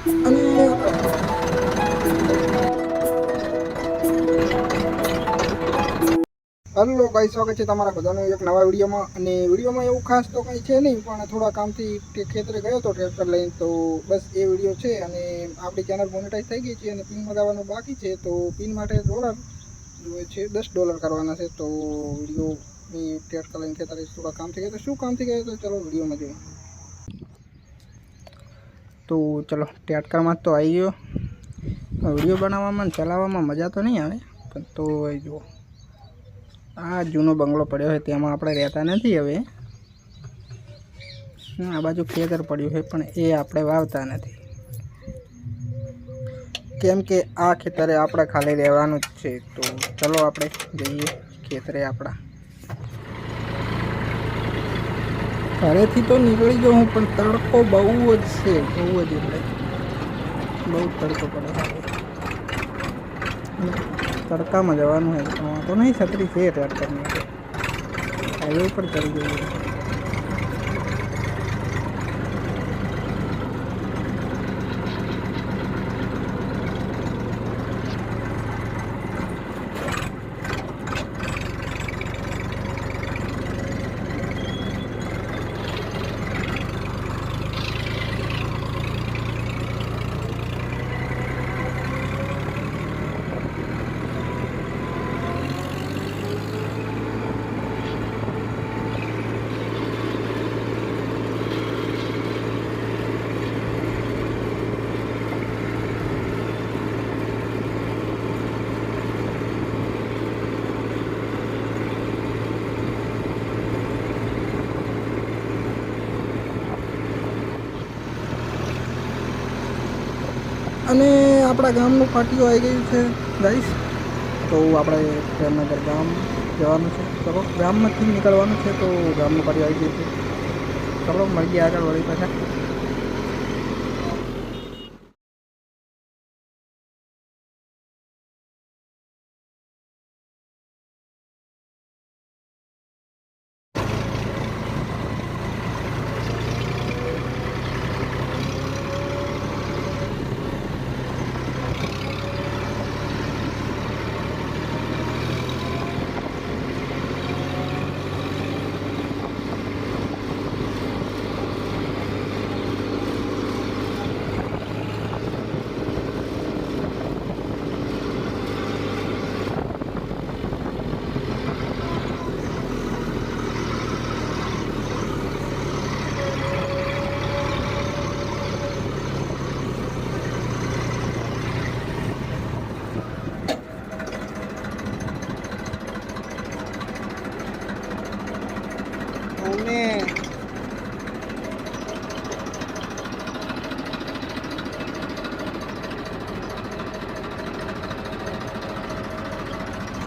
Hello. ગાઈ સ્વાગત છે તમારા બધાનું એક નવા વિડીયોમાં. અને વિડીયોમાં એવું ખાસ તો કંઈ છે નહીં, પણ થોડા કામથી ખેતરે ગયો હતો ટ્રેક્ટર લઈને, તો બસ એ વીડિયો છે. અને આપણી ચેનલ મોનેટાઈઝ થઈ ગઈ છે અને પિન મગાવવાનું બાકી છે, તો પિન માટે ડોલર જોઈએ છે, દસ ડોલર કરવાના છે. તો વીડિયો ટ્રેક્ટર લઈને ખેતરે થોડા કામથી ગયા તો શું કામથી ગયા તો ચલો વિડીયોમાં જોઈએ. તો ચલો ટેટકારમાં તો આવી ગયો. વીડિયો બનાવવામાં ચલાવવામાં મજા તો નહીં આવે, પણ તો જુઓ. આ જૂનો બંગલો પડ્યો છે, તેમાં આપણે રહેતા નથી હવે. આ બાજુ ખેતર પડ્યું છે, પણ એ આપણે વાવતા નથી. કેમ કે આ ખેતરે આપણે ખાલી રહેવાનું જ છે, તો ચલો આપણે જઈએ ખેતરે આપણા. ઘરેથી તો નીકળી ગયો હું પણ તડકો બહુ જ છે, બહુ જ એટલે. બહુ તડકો પડે. તડકામાં જવાનું હોય તો નહીં, છત્રી છે ટ્રેક્ટરની હાઈવે ઉપર ચડી જઈએ અને આપણા ગામનું પાટિયું આવી ગયું છે ગાઈસ તો આપણે પ્રેમનગર ગામ જવાનું છે. ચલો, ગામમાંથી નીકળવાનું છે તો ગામનું પાટિયું આવી ગયું છે. ચલો, મળીએ આગળ વળી પાછા.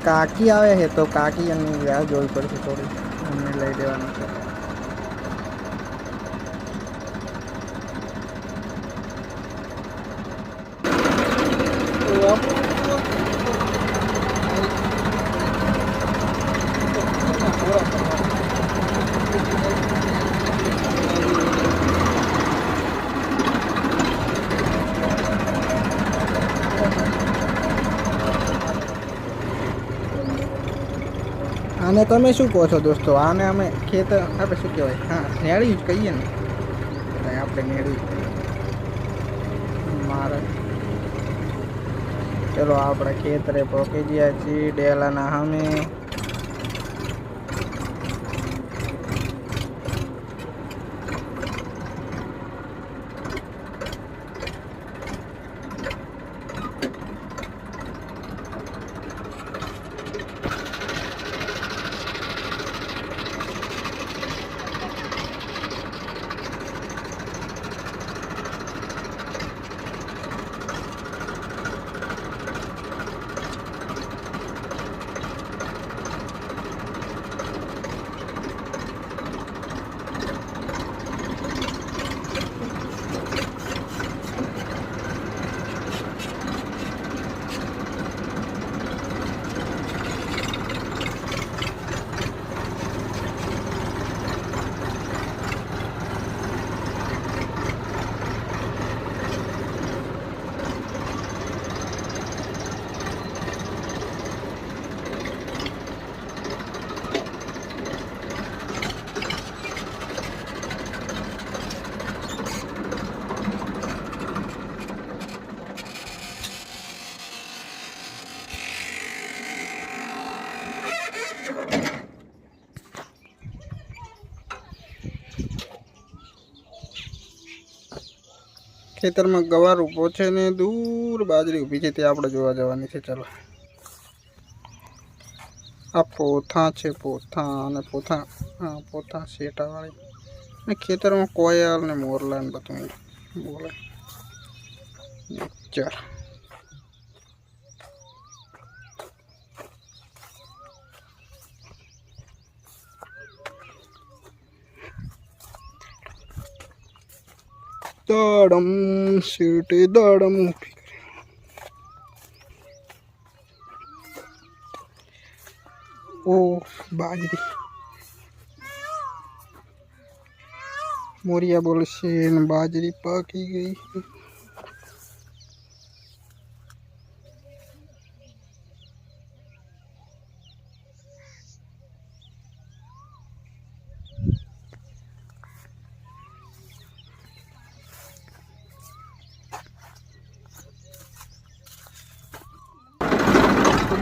કાકી આવે છે તો કાકી એમની રાહ જોવી પડશે થોડી અમને લઈ દેવાનું છે. આને તમે શું કહો છો દોસ્તો? આને અમે ખેતર આપણે શું કહેવાય? હા, નેળી જ કહીએ ને. એટલે આપણે નેળી જ કહીએ. મારે. ચલો, આપણે ખેતરે પહોંચી ગયા છીએ ડેલાના સામે ખેતરમાં ગવાર ઊભો છે ને દૂર બાજરી ઊભી છે, તે આપણે જોવા જવાની છે. ચાલો. આ પોથા છે, પોથા અને પોથા, હા, પોથા શેટાવાળી. અને ખેતરમાં કોયલ ને મોરલા ને બધું. બોલે. ચાલ. દડમ સીટી દડમ ઊભી. ઓ બાજરી મોરિયા બોલશે બાજરી પાકી ગઈ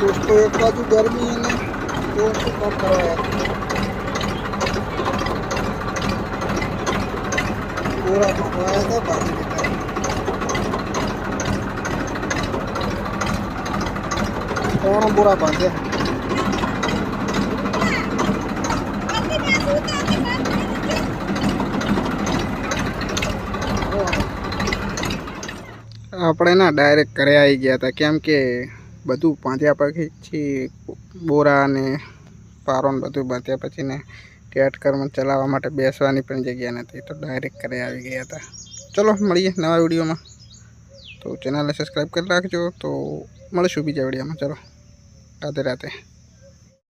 તો દોસ્તો એક બાજુ ગરમી અને દોસ્તો કામ કરવા ગોરા પકવાયા હતા બાજરી ત્રણ બોરા બાંધ્યા આપણે ના ડાયરેક્ટ ઘરે આવી ગયા હતા. કેમ કે બધું બાંધ્યા પછી બોરા અને પારો ને બધું બાંધ્યા પછી ને ટેટકરમાં ચલાવવા માટે બેસવાની પણ જગ્યા નથી. તો ડાયરેક્ટ ઘરે આવી ગયા હતા. ચલો, મળીએ નવા વિડીયોમાં. તો ચેનલને સબસ્ક્રાઈબ કરી રાખજો. તો મળીશું બીજા વિડીયોમાં. ચલો, રાધે રાધે.